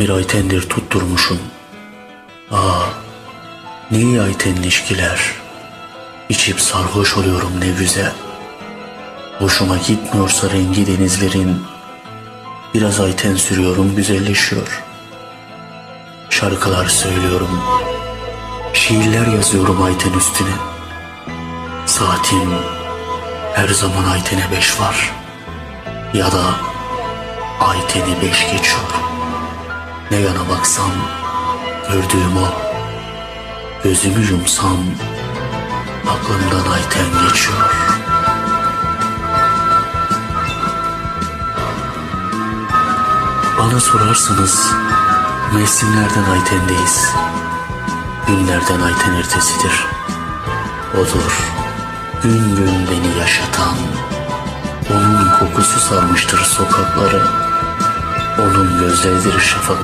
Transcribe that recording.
Bir aytendir tutturmuşum. Aa, niye aytenli işkiler? İçip sarhoş oluyorum ne güzel. Hoşuma gitmiyorsa rengi denizlerin. Biraz ayten sürüyorum güzelleşiyor. Şarkılar söylüyorum. Şiirler yazıyorum ayten üstüne. Saatim her zaman aytene beş var. Ya da ayteni beş geçiyor. Ne yana baksam gördüğüm o. Gözümü yumsam aklımdan ayten geçiyor. Bana sorarsınız mevsimlerden aytendeyiz. Günlerden ayten ertesidir. Odur gün gün beni yaşatan. Onun kokusu sarmıştır sokakları. Onun gözleridir şafak.